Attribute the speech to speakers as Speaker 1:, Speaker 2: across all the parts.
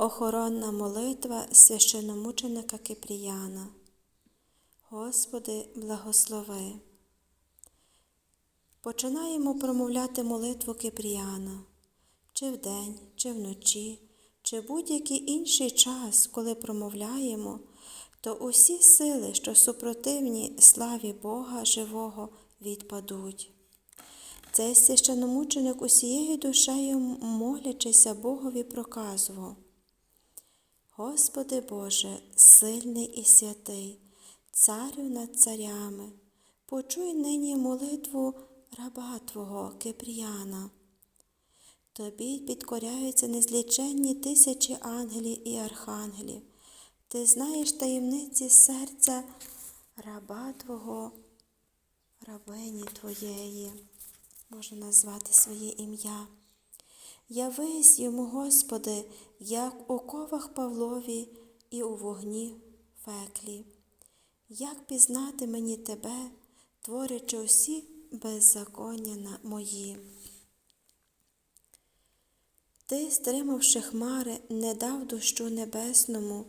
Speaker 1: Охоронна молитва священомученика Кипріяна. Господи, благослови. Починаємо промовляти молитву Кипріяна чи вдень, чи вночі, чи будь-який інший час, коли промовляємо, то усі сили, що супротивні славі Бога живого, відпадуть. Цей священомученик усією душею молячися Богові проказував. Господи Боже, сильний і святий, царю над царями, почуй нині молитву раба Твого Кипріяна. Тобі підкоряються незліченні тисячі ангелів і архангелів. Ти знаєш таємниці серця раба Твого, рабині Твоєї, можна назвати своє ім'я. Явись йому, Господи, як у ковах Павлові і у вогні феклі. Як пізнати мені Тебе, творячи усі беззаконня мої? Ти, стримавши хмари, не дав дощу небесному,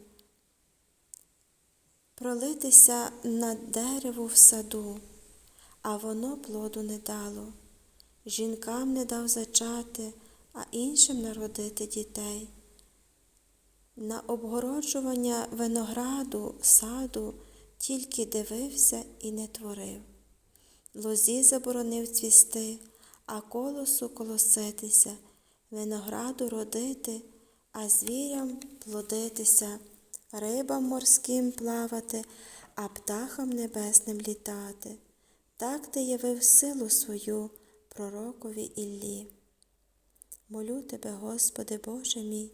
Speaker 1: пролитися на дереву в саду, а воно плоду не дало. Жінкам не дав зачати, а іншим народити дітей. На обгороджування винограду, саду тільки дивився і не творив. Лозі заборонив цвісти, а колосу колоситися, винограду родити, а звірям плодитися, рибам морським плавати, а птахам небесним літати. Так ти явив силу свою пророкові Іллі. Молю тебе, Господи Боже мій,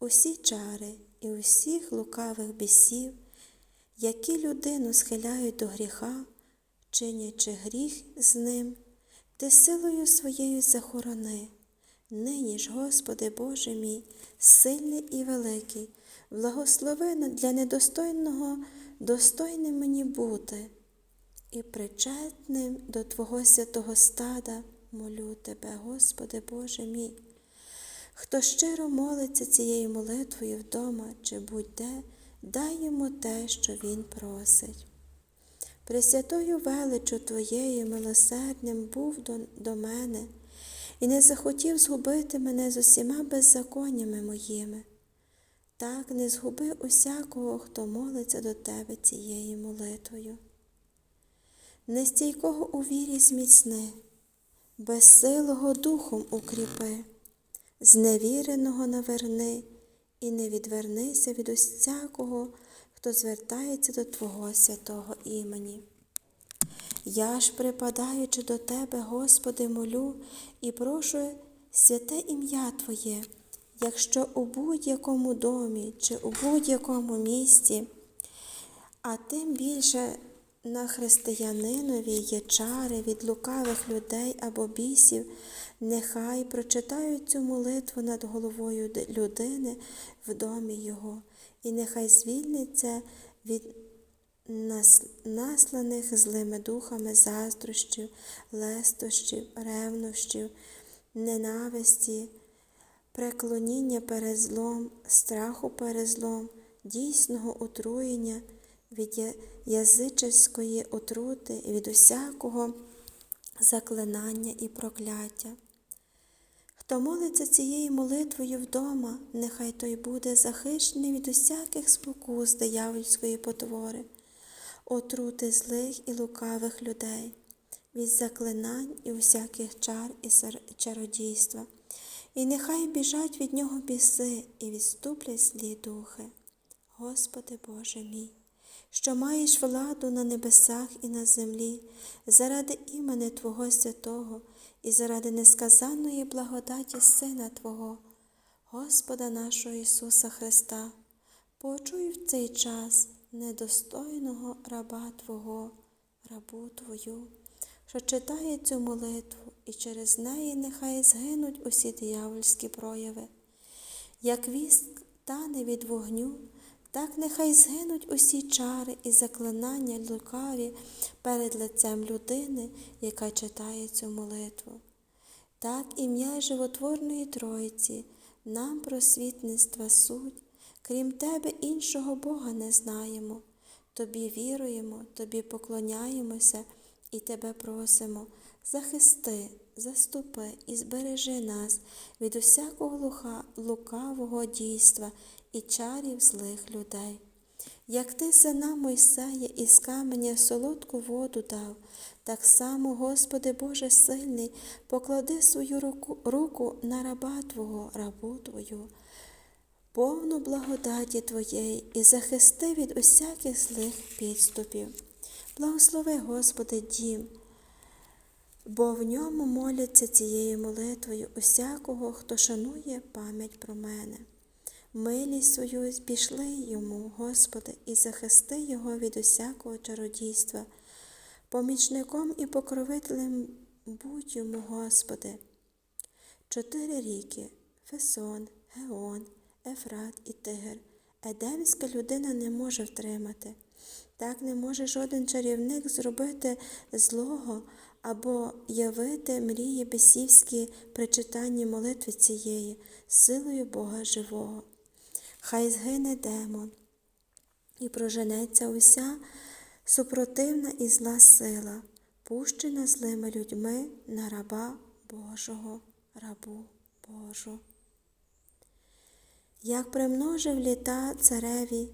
Speaker 1: усі чари і усіх лукавих бісів, які людину схиляють до гріха, чинячи гріх з ним, ти силою своєю захорони. Нині ж, Господи Боже мій, сильний і великий, благослови для недостойного, достойним мені бути, і причетним до Твого святого стада молю Тебе, Господи Боже мій. Хто щиро молиться цією молитвою вдома чи будь-де, дай йому те, що він просить. Пресвятою величу Твоєю милосердним був до, до мене і не захотів згубити мене з усіма беззаконнями моїми. Так не згуби усякого, хто молиться до Тебе цією молитвою. Нестійкого у вірі зміцни, безсилого духом укріпи, зневіреного наверни і не відвернися від усякого, хто звертається до Твого святого імені. Я ж, припадаючи до Тебе, Господи, молю і прошу святе ім'я Твоє, якщо у будь-якому домі чи у будь-якому місті, а тим більше на християнинові є чари від лукавих людей або бісів, нехай прочитають цю молитву над головою людини в домі Його, і нехай звільниться від насланих злими духами заздрощів, лестощів, ревнощів, ненависті, преклоніння перед злом, страху перед злом, дійсного отруєння від язичеської отрути, від усякого заклинання і прокляття. Хто молиться цією молитвою вдома, нехай той буде захищений від усяких спокус диявольської потвори, отрути злих і лукавих людей, від заклинань і усяких чар і чародійства, і нехай біжать від нього біси і відступлять злі духи. Господи Боже мій що маєш владу на небесах і на землі, заради імени Твого святого і заради несказанної благодаті Сина Твого, Господа нашого Ісуса Христа, почуй в цей час недостойного раба Твого, рабу Твою, що читає цю молитву, і через неї нехай згинуть усі диявольські прояви, як віск тане від вогню. Так нехай згинуть усі чари і заклинання лукаві перед лицем людини, яка читає цю молитву. Так ім'я животворної Тройці нам просвітництва суть, крім тебе іншого Бога не знаємо. Тобі віруємо, тобі поклоняємося і тебе просимо. Захисти, заступи і збережи нас від усякого лукавого дійства і чарів злих людей. Як ти сина Мойсея із каменя солодку воду дав, так само, Господи Боже сильний, поклади свою руку, руку на раба Твого, рабу Твою, повну благодаті Твоєї і захисти від усяких злих підступів. Благослови, Господи, дім, бо в ньому моляться цією молитвою усякого, хто шанує пам'ять про мене. Милість свою пішли йому, Господи, і захисти його від усякого чародійства. Помічником і покровителем будь йому, Господи. Чотири ріки Фесон, Геон, Ефрат і Тигр. Едемська людина не може втримати. Так не може жоден чарівник зробити злого або явити мрії бесівські при читанні молитви цієї, силою Бога живого. Хай згине демон і проженеться уся супротивна і зла сила, пущена злими людьми на раба Божого, рабу Божу. Як примножив літа цареві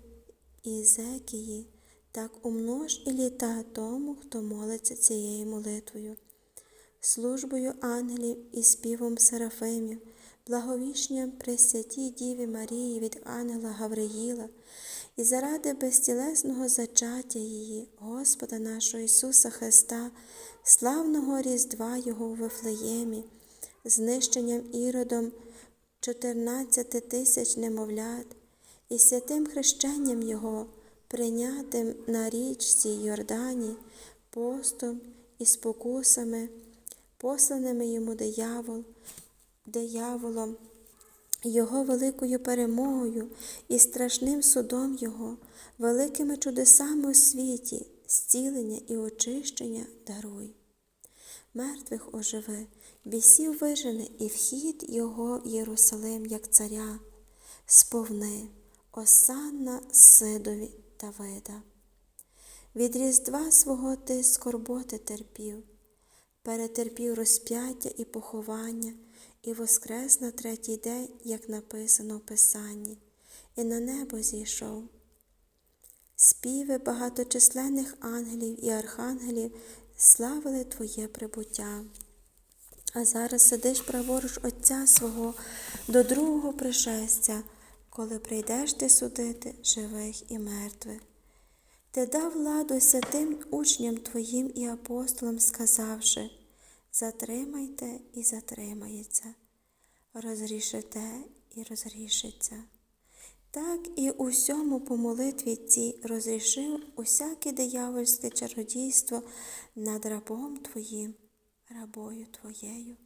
Speaker 1: Ізекії, так умнож і літа тому, хто молиться цією молитвою, службою ангелів і співом серафимів, благовіщенням Пресвятій Діві Марії від ангела Гавриїла, і заради безтілесного зачаття її, Господа нашого Ісуса Христа, славного Різдва Його у Вифлеємі, знищенням іродом 14 тисяч немовлят і святим хрещенням Його, прийнятим на річці Йордані, постом і спокусами, посланими йому диявол, дияволом, його великою перемогою і страшним судом Його, великими чудесами у світі, зцілення і очищення даруй. Мертвих оживи, бісів вижени і вхід Його в Єрусалим, як царя, сповни, осанна сидові Давида. Від різдва свого ти скорботи терпів, перетерпів розп'яття і поховання, і воскрес на третій день, як написано в Писанні, і на небо зійшов. Співи багаточисленних ангелів і архангелів славили Твоє прибуття. А зараз сидиш праворуч Отця свого до другого пришестя, коли прийдеш ти судити живих і мертвих. Ти дав владу святим учням Твоїм і апостолам, сказавши затримайте і затримається, розрішите і розрішиться. Так і усьому по молитві цій розрішив усяке диявольське чародійство над рабом Твоїм, рабою Твоєю.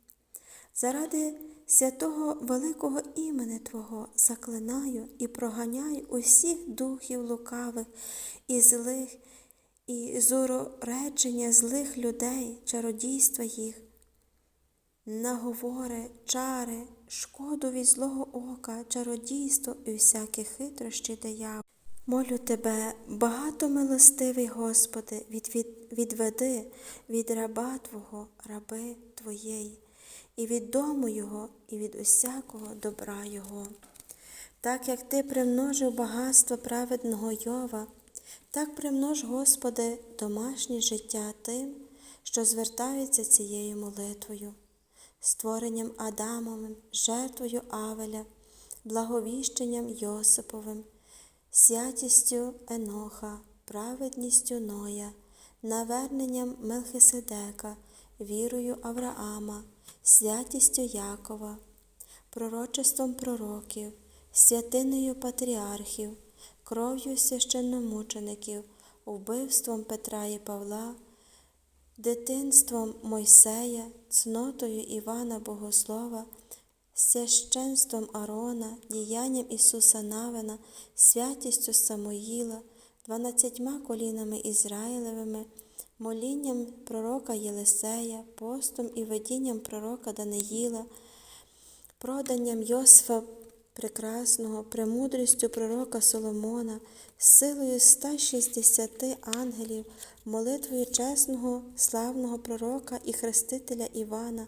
Speaker 1: Заради святого великого імени Твого заклинаю і проганяю усіх духів лукавих і злих, і зороречення злих людей, чародійства їх, наговори, чари, шкоду від злого ока, чародійство і всякі хитрощі диявол. Молю тебе, багатомилостивий Господи, від, від, відведи від раба Твого, раби Твоєї, і від дому Його, і від усякого добра Його. Так як Ти примножив багатство праведного Йова, так примнож, Господи, домашнє життя тим, що звертаються цією молитвою, створенням Адамовим, жертвою Авеля, благовіщенням Йосиповим, святістю Еноха, праведністю Ноя, наверненням Мелхиседека, вірою Авраама, святістю Якова, пророчеством пророків, святиною патріархів, кров'ю священномучеників, вбивством Петра і Павла, дитинством Мойсея, цнотою Івана Богослова, священством Арона, діянням Ісуса Навина, святістю Самоїла, дванадцятьма колінами Ізраїлевими, молінням пророка Єлисея, постом і видінням пророка Даниїла, проданням Йосифа Прекрасного, премудрістю пророка Соломона, силою 160 ангелів, молитвою чесного, славного пророка і хрестителя Івана,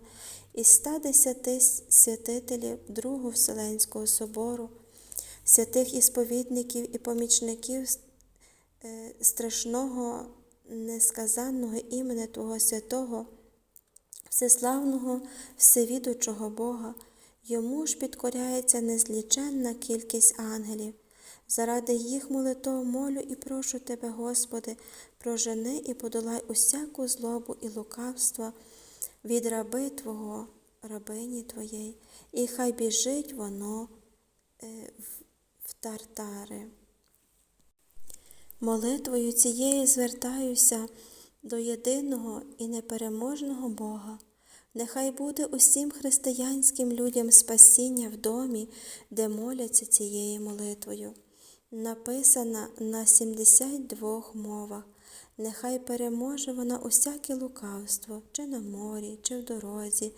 Speaker 1: і 110 святителів Другого Вселенського собору, святих ісповідників і помічників е, страшного, несказанного імені Твого Святого, всеславного, всевідучого Бога, йому ж підкоряється незліченна кількість ангелів. Заради їх молитов молю і прошу Тебе, Господи, прожени і подолай усяку злобу і лукавство від раби Твого, рабині Твоєї, і хай біжить воно е, в- тартари. Молитвою цією звертаюся до єдиного і непереможного Бога. Нехай буде усім християнським людям спасіння в домі, де моляться цією молитвою. Написана на 72 мовах. Нехай переможе вона усяке лукавство, чи на морі, чи в дорозі,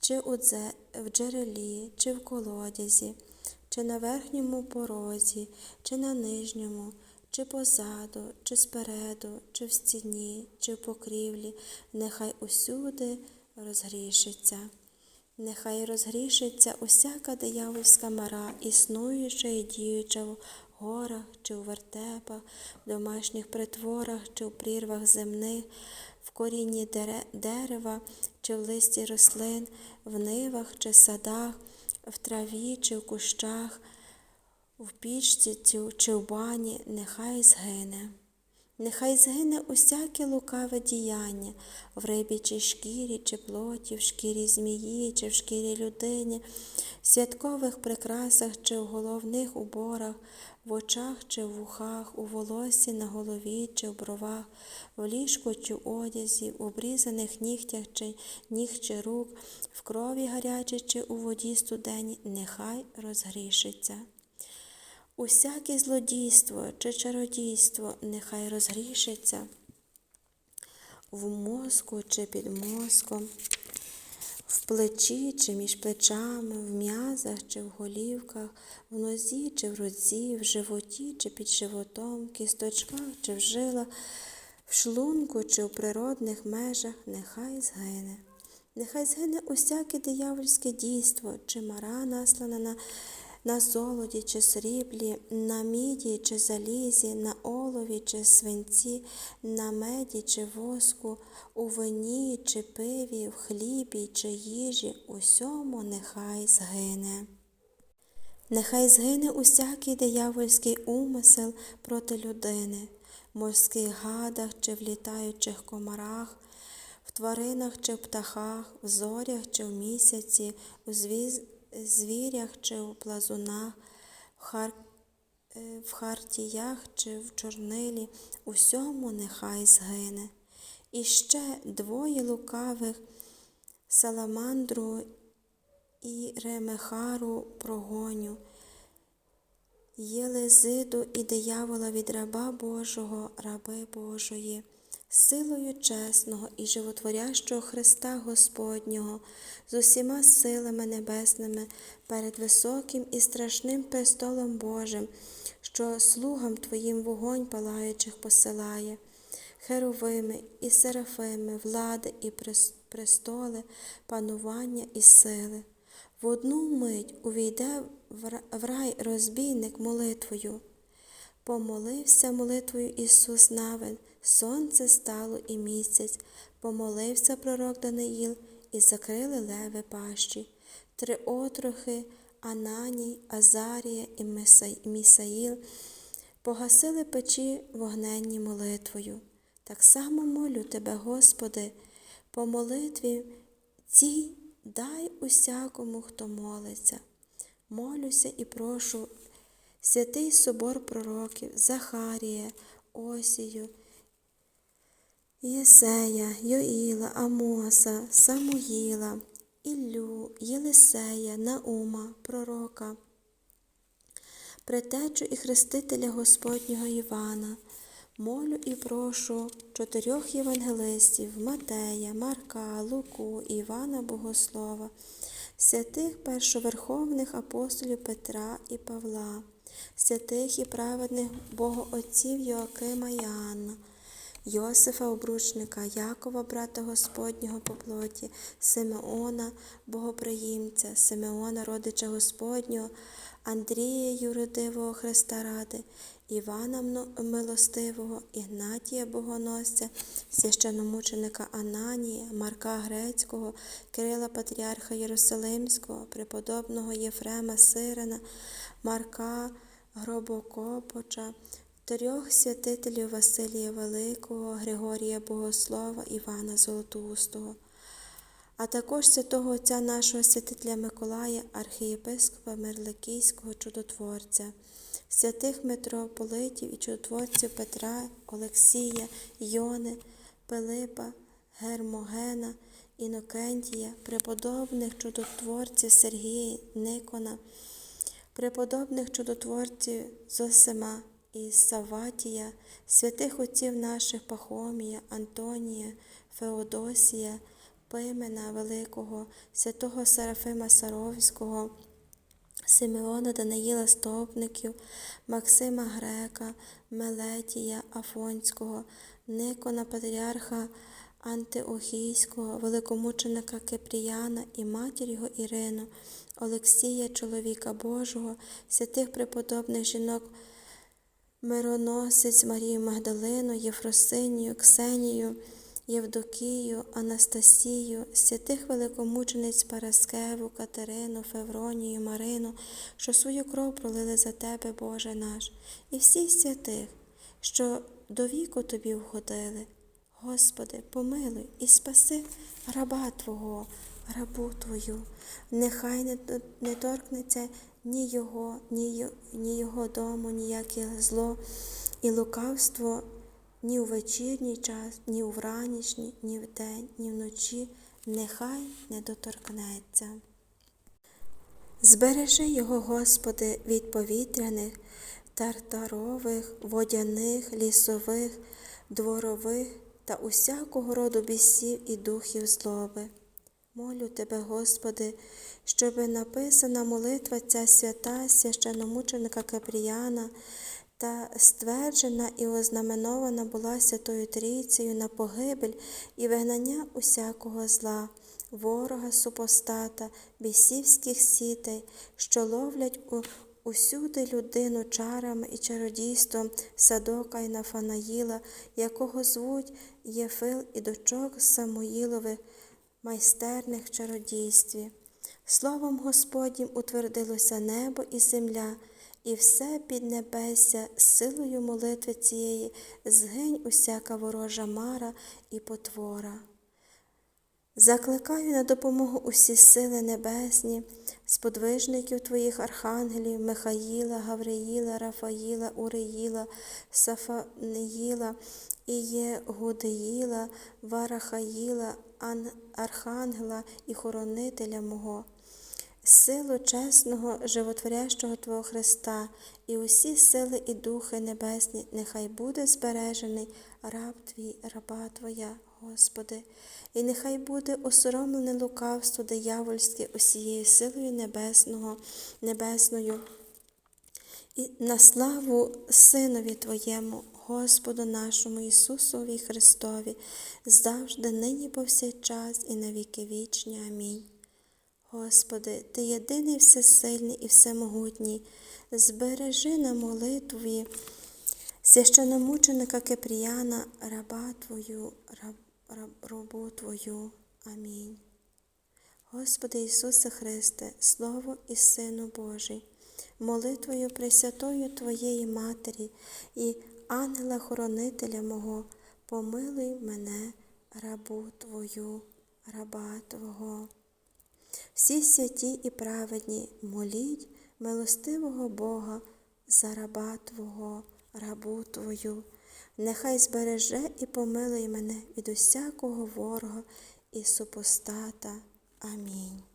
Speaker 1: чи в джерелі, чи в колодязі, чи на верхньому порозі, чи на нижньому, чи позаду, чи спереду, чи в стіні, чи в покрівлі, нехай усюди розгрішиться. Нехай розгрішиться усяка диявольська мара, існуюча і діюча в горах чи у вертепах, в домашніх притворах чи в прірвах земних, в корінні дерева чи в листі рослин, в нивах чи садах, в траві чи в кущах, в пічці чи в бані, нехай згине. Нехай згине усяке лукаве діяння в рибі чи шкірі, чи плоті, в шкірі змії, чи в шкірі людини, в святкових прикрасах чи в головних уборах, в очах чи в вухах, у волосі на голові чи в бровах, в ліжку чи в одязі, в обрізаних нігтях чи ніг чи рук, в крові гарячій чи у воді студені, нехай розгрішиться. Усяке злодійство чи чародійство нехай розгрішиться в мозку чи під мозком, в плечі чи між плечами, в м'язах чи в голівках, в нозі чи в руці, в животі чи під животом, в кісточках чи в жилах, в шлунку чи в природних межах нехай згине. Нехай згине усяке диявольське дійство, чи мара наслана на, на золоті чи сріблі, на міді чи залізі, на олові чи свинці, на меді чи воску, у вині чи пиві, в хлібі чи їжі, усьому нехай згине. Нехай згине усякий диявольський умисел проти людини, в морських гадах чи в літаючих комарах, в тваринах чи в птахах, в зорях чи в місяці, у звіз- звірях чи в плазунах, в, хар... е, в хартіях чи в чорнилі, усьому нехай згине. І ще двоє лукавих саламандру і ремехару прогоню. Єлезиду і диявола від раба Божого, раби Божої, силою чесного і животворящого Христа Господнього, з усіма силами небесними перед високим і страшним престолом Божим, що слугам Твоїм вогонь палаючих посилає, херовими і серафими, влади і престоли, панування і сили. В одну мить увійде в рай розбійник молитвою. Помолився молитвою Ісус Навин, сонце стало і місяць, помолився пророк Даниїл, і закрили леви пащі. Три отрохи Ананій, Азарія і Місаїл погасили печі вогненні молитвою. Так само молю Тебе, Господи, по молитві цій дай усякому, хто молиться. Молюся і прошу святий собор пророків Захарія, Осію, Єсея, Йоїла, Амоса, Самуїла, Іллю, Єлисея, Наума, пророка, предтечу і хрестителя Господнього Івана, молю і прошу чотирьох євангелистів Матея, Марка, Луку, Івана Богослова, святих першоверховних апостолів Петра і Павла, святих і праведних богоотців Йоакима і Анна, Йосифа Обручника, Якова, брата Господнього по плоті, Симеона, богоприємця, Симеона, родича Господнього, Андрія Юродивого Христа ради, Івана Милостивого, Ігнатія Богоносця, священомученика Ананія, Марка Грецького, Кирила Патріарха Єрусалимського, преподобного Єфрема Сирина, Марка Гробокопоча, трьох святителів Василія Великого, Григорія Богослова, Івана Золотоустого а також святого отця нашого святителя Миколая, архієпископа Мерликійського чудотворця, святих митрополитів і чудотворців Петра, Олексія, Йони, Пилипа, Гермогена, Інокентія, преподобних чудотворців Сергія, Никона, преподобних чудотворців Зосима і Саватія, святих отців наших Пахомія, Антонія, Феодосія, Пимена Великого, святого Серафима Саровського, Симеона Даниїла Стопників, Максима Грека, Мелетія Афонського, Никона Патріарха Антиохійського, великомученика Кипріяна і матір його Ірину, Олексія, чоловіка Божого, святих преподобних жінок Мироносець Марію Магдалину, Єфросинію, Ксенію, Євдокію, Анастасію, святих великомучениць Параскеву, Катерину, Февронію, Марину, що свою кров пролили за тебе, Боже наш, і всіх святих, що до віку тобі входили. Господи, помилуй і спаси раба Твого, рабу Твою. Нехай не торкнеться ні його, ні, ні його дому, ніяке зло і лукавство ні у вечірній час, ні у вранішній, ні вдень, ні вночі, нехай не доторкнеться. Збережи його, Господи, від повітряних, тартарових, водяних, лісових, дворових та усякого роду бісів і духів злоби. Молю Тебе, Господи, щоби написана молитва ця свята священомученика Капріяна та стверджена і ознаменована була Святою Трійцею на погибель і вигнання усякого зла, ворога супостата, бісівських сітей, що ловлять у усюди людину чарами і чародійством Садока і Нафанаїла, якого звуть Єфил і дочок Самуїлових, майстерних чародійстві. Словом Господнім утвердилося небо і земля, і все піднебесся силою молитви цієї згинь усяка ворожа мара і потвора. Закликаю на допомогу усі сили небесні, сподвижників твоїх архангелів Михаїла, Гавриїла, Рафаїла, Уриїла, Сафаніїла, Ієгудеїла, Варахаїла, Архангела і хоронителя мого силу чесного, животворящого Твого Христа, і усі сили і духи небесні, нехай буде збережений раб Твій, раба Твоя, Господи, і нехай буде осоромлене лукавство диявольське усією силою небесного, небесною, і на славу Синові Твоєму, Господу нашому Ісусові Христові, завжди, нині повсякчас і на віки вічні. Амінь. Господи, Ти єдиний всесильний і всемогутній, збережи на молитві священомученика Кипріяна, раба Твою, раб, раб, рабу Твою. Амінь. Господи Ісусе Христе, Слово і Сину Божий, молитвою Пресвятою Твоєї Матері і ангела-хоронителя мого, помилуй мене, рабу Твою, раба Твого. Всі святі і праведні, моліть милостивого Бога за раба Твого, рабу Твою, нехай збереже і помилуй мене від усякого ворога і супостата. Амінь.